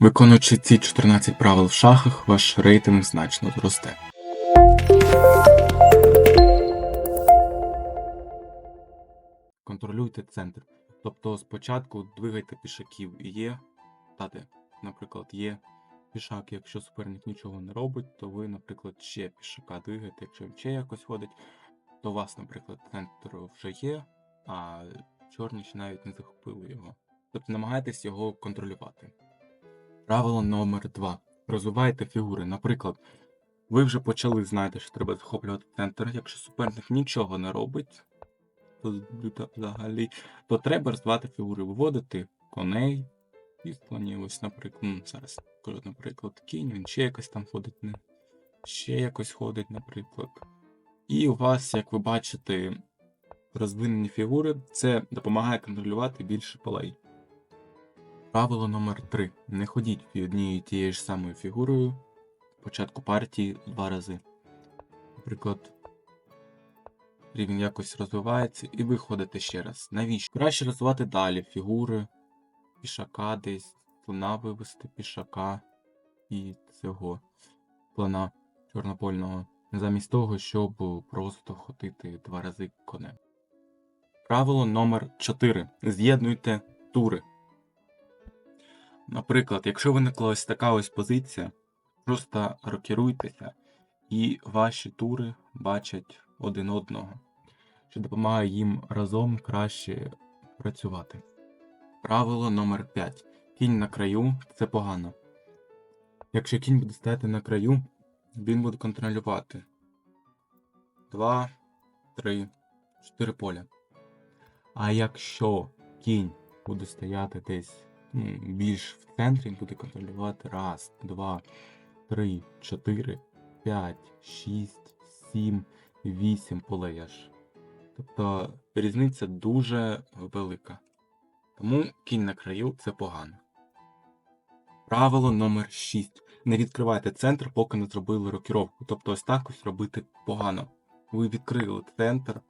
Виконуючи ці 14 правил в шахах, ваш рейтинг значно зросте. Контролюйте центр. Тобто спочатку двигайте пішаків є, та де, наприклад, є пішак, якщо суперник нічого не робить, то ви, наприклад, ще пішака двигаєте, якщо він ще якось ходить, то у вас, наприклад, центр вже є, а чорні ще навіть не захопили його. Тобто намагайтесь його контролювати. Правило номер 2. Розвивайте фігури. Наприклад, ви вже почали знаєте, що треба захоплювати центр. Якщо суперник нічого не робить, то то взагалі, то треба розвивати фігури, виводити коней і слонів. Ось, наприклад, ну, зараз кажу, наприклад, кінь, він ще якось там ходить, не- ще якось ходить, наприклад. І у вас, як ви бачите, розвинені фігури, це допомагає контролювати більше полей. Правило номер 3. Не ходіть однією тією ж самою фігурою початку партії два рази. Наприклад, рівень якось розвивається, і ви ходите ще раз. Навіщо? Краще розвивати далі фігури, пішака десь, слона вивести пішака і цього слона чорнопольного, замість того, щоб просто ходити два рази конем. Правило номер 4. З'єднуйте тури. Наприклад, якщо виникла ось така ось позиція, просто рокіруйтеся, і ваші тури бачать один одного, що допомагає їм разом краще працювати. Правило номер 5. Кінь на краю це погано. Якщо кінь буде стояти на краю, він буде контролювати 2, 3, 4 поля. А якщо кінь буде стояти десь більш в центрі, буде контролювати раз, два, три, чотири, п'ять, шість, сім, вісім полей аж. Тобто різниця дуже велика. Тому кінь на краю це погано. Правило номер 6. Не відкривайте центр, поки не зробили рокіровку. Тобто ось так ось робити погано. Ви відкрили центр.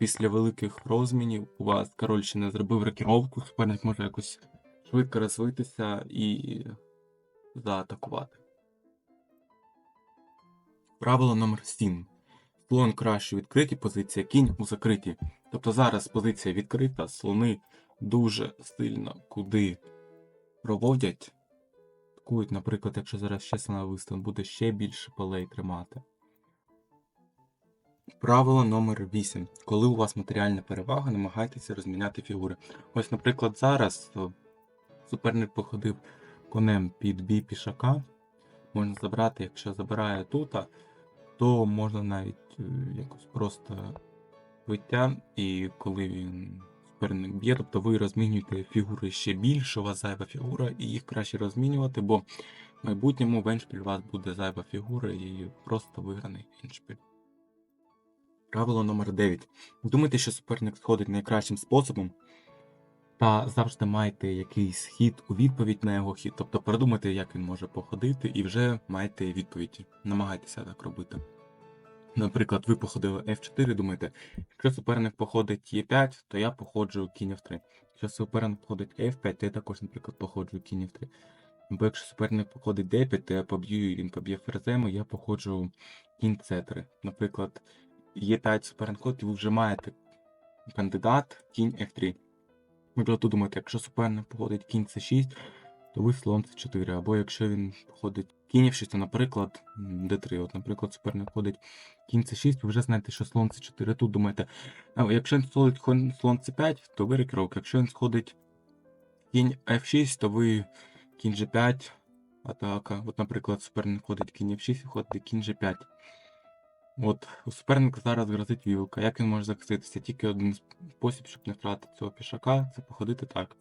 Після великих розмінів у вас король ще не зробив рокіровку, суперник може якось швидко розвитися і заатакувати. Правило номер 7. Слон краще у відкритій позиції, кінь у закритій. Тобто зараз позиція відкрита, слони дуже сильно куди проводять. Атакують, наприклад, якщо зараз ще слона виставимо, буде ще більше полей тримати. Правило номер 8. Коли у вас матеріальна перевага, намагайтеся розміняти фігури. Ось, наприклад, зараз суперник походив конем під бій пішака. Можна забрати, якщо забирає тут, то можна навіть е, якось просто биття, і коли він суперник б'є, тобто ви розмінюєте фігури ще більше, у вас зайва фігура, і їх краще розмінювати, бо в майбутньому в еншпіль у вас буде зайва фігура і просто виграний еншпіль. Правило номер 9. Думайте, що суперник сходить найкращим способом, та завжди майте якийсь хід у відповідь на його хід. Тобто продумайте, як він може походити, і вже маєте відповіді. Намагайтеся так робити. Наприклад, ви походили F4, думаєте, якщо суперник походить E5, то я походжу кінь F3. Якщо суперник походить F5, то я також, наприклад, походжу кінь F3. Або якщо суперник походить D5, то я поб'ю він поб'є ферзем, і я походжу кінь C3. Наприклад, Е5 суперник і ви вже маєте кандидат кінь F3. Ви тут думаєте, якщо суперник походить кінь С6, то ви слон С4. Або якщо він походить кінь F6, то, наприклад, м, D3. От, наприклад, суперник ходить кінь С6, ви вже знаєте, що слон С4. Тут думаєте, якщо він сходить слон С5, то ви рекровка. Якщо він сходить кінь F6, то ви кінь G5, атака. От, наприклад, суперник ходить кінь F6 і ходить кінь G5. От, у суперника зараз грозить вілка. Як він може захиститися? Тільки один спосіб, щоб не втратити цього пішака, це походити так.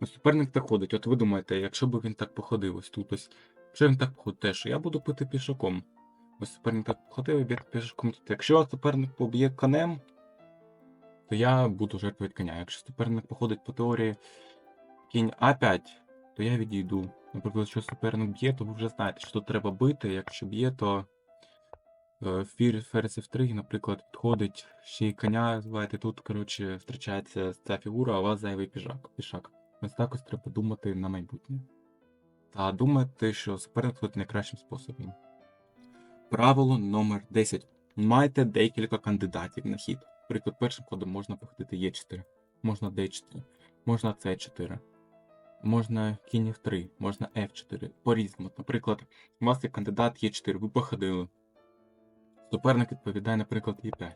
Ось суперник так ходить. От ви думаєте, якщо б він так походив ось тут ось. Якщо він так походить, теж я буду пити пішаком. Ось суперник так походив і б'є пішаком тут. Якщо суперник поб'є конем, то я буду жертвувати коня. Якщо суперник походить по теорії кінь А5, то я відійду. Наприклад, якщо суперник б'є, то ви вже знаєте, що тут треба бити. Якщо б'є, то ферзь F3, наприклад, підходить ще й коня, зваєте, тут, коротше, втрачається ця фігура, а у вас зайвий пішак. пішак. Ось так ось треба думати на майбутнє. та думаєте, що суперник ходить найкращим способом. Правило номер 10. Майте декілька кандидатів на хід. Наприклад, першим ходом можна походити Е4, можна Д4, можна С4, можна кінь F3, можна F4. По-різному. Наприклад, у вас є кандидат Е4, ви походили. Суперник відповідає, наприклад, Е5.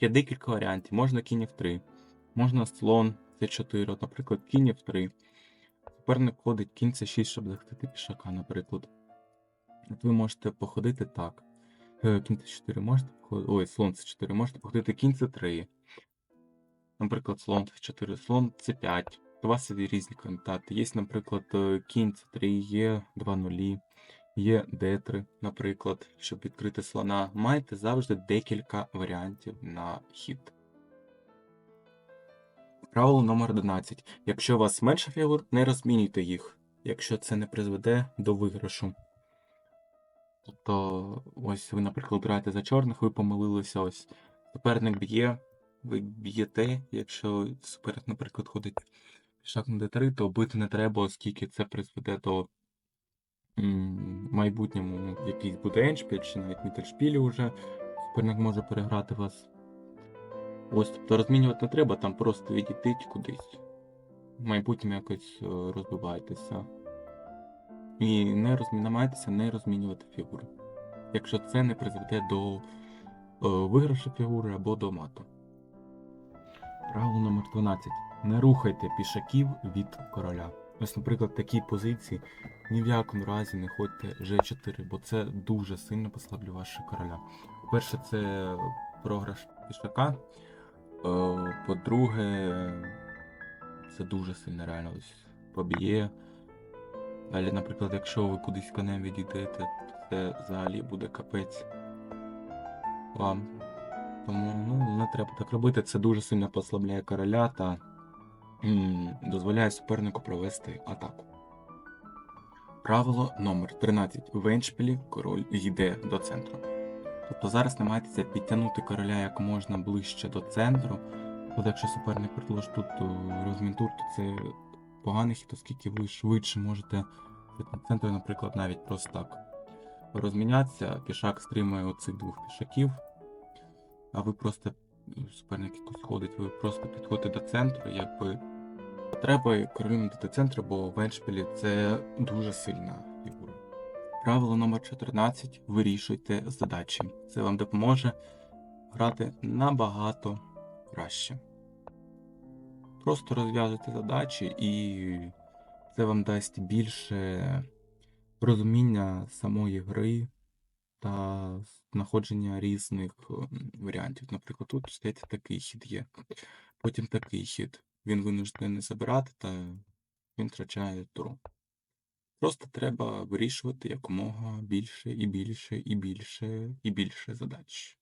Є декілька варіантів. Можна кінь F3, можна слон С4, от, наприклад, кінь F3. Суперник ходить кінь С6, щоб захистити пішака, наприклад. От ви можете походити так. Е, Кінь С4 можете походити. Ой, слон С4 можете походити кінь С3. Наприклад, слон С4, слон С5. У вас є різні кандидати. Є, наприклад, е, кінь С3, є 2 нулі, є Д3, наприклад, щоб відкрити слона. Маєте завжди декілька варіантів на хід. Правило номер 11. Якщо у вас менше фігур, не розмінюйте їх, якщо це не призведе до виграшу. Тобто, ось ви, наприклад, граєте за чорних, ви помилилися ось. Суперник б'є, ви б'єте, якщо суперник, наприклад, ходить пішак на d3, то бити не треба, оскільки це призведе до майбутньому якийсь буде еншпіль, чи навіть мітельшпілі вже суперник може переграти вас. Ось, тобто розмінювати не треба, там просто відійдіть кудись. В майбутньому якось е, розбивайтеся. І не розмі... намагайтеся не розмінювати фігури. Якщо це не призведе до е, виграшу фігури або до мату. Правило номер 12. Не рухайте пішаків від короля. Ось, наприклад, в такій позиції ні в якому разі не ходьте G4, бо це дуже сильно послаблює вашого короля. По-перше, це програш пішака. Е, По-друге, це дуже сильно реально ось поб'є. Далі, наприклад, якщо ви кудись конем відійдете, то це взагалі буде капець вам. Тому ну, не треба так робити. Це дуже сильно послабляє короля та дозволяє супернику провести атаку. Правило номер 13. В еншпілі король йде до центру. Тобто зараз намагайтеся підтягнути короля як можна ближче до центру. Тобто, якщо суперник предложить тут е, розмін тур, то це поганий хід, оскільки ви швидше можете на центрі, наприклад, навіть просто так розмінятися. Пішак стримує оцих двох пішаків, а ви просто суперник якось ходить, ви просто підходите до центру, якби треба королю до центру, бо в Еншпілі це дуже сильна фігура. Правило номер 14. Вирішуйте задачі. Це вам допоможе грати набагато краще. Просто розв'язуйте задачі, і це вам дасть більше розуміння самої гри та знаходження різних варіантів. Наприклад, тут здається такий хід є, потім такий хід. Він винуждений забирати, та він втрачає тру. Просто треба вирішувати якомога більше і більше і більше і більше задач.